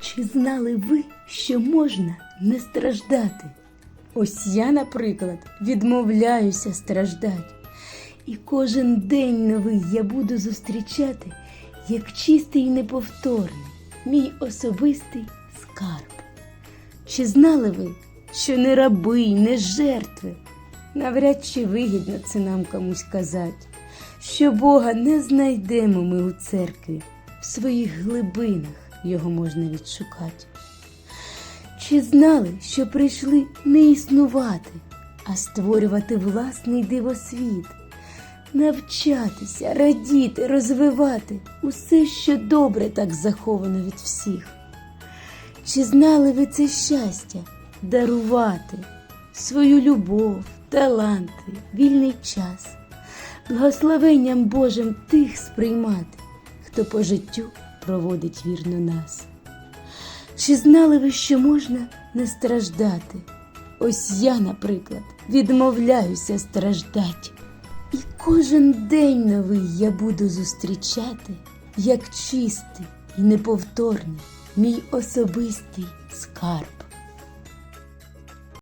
Чи знали ви, що можна не страждати? Ось я, наприклад, відмовляюся страждати. І кожен день новий я буду зустрічати, як чистий і неповторний, мій особистий скарб. Чи знали ви, що не раби, не жертви? Навряд чи вигідно це нам комусь казати, що Бога не знайдемо ми у церкві, в своїх глибинах його можна відшукати. Чи знали, що прийшли не існувати, а створювати власний дивосвіт, навчатися, радіти, розвивати усе, що добре так заховано від всіх? Чи знали ви це щастя дарувати свою любов, таланти, вільний час, благословенням Божим тих сприймати, хто по життю проводить вірно нас? Чи знали ви, що можна не страждати? Ось я, наприклад, відмовляюся страждати. І кожен день новий я буду зустрічати, як чистий і неповторний мій особистий скарб.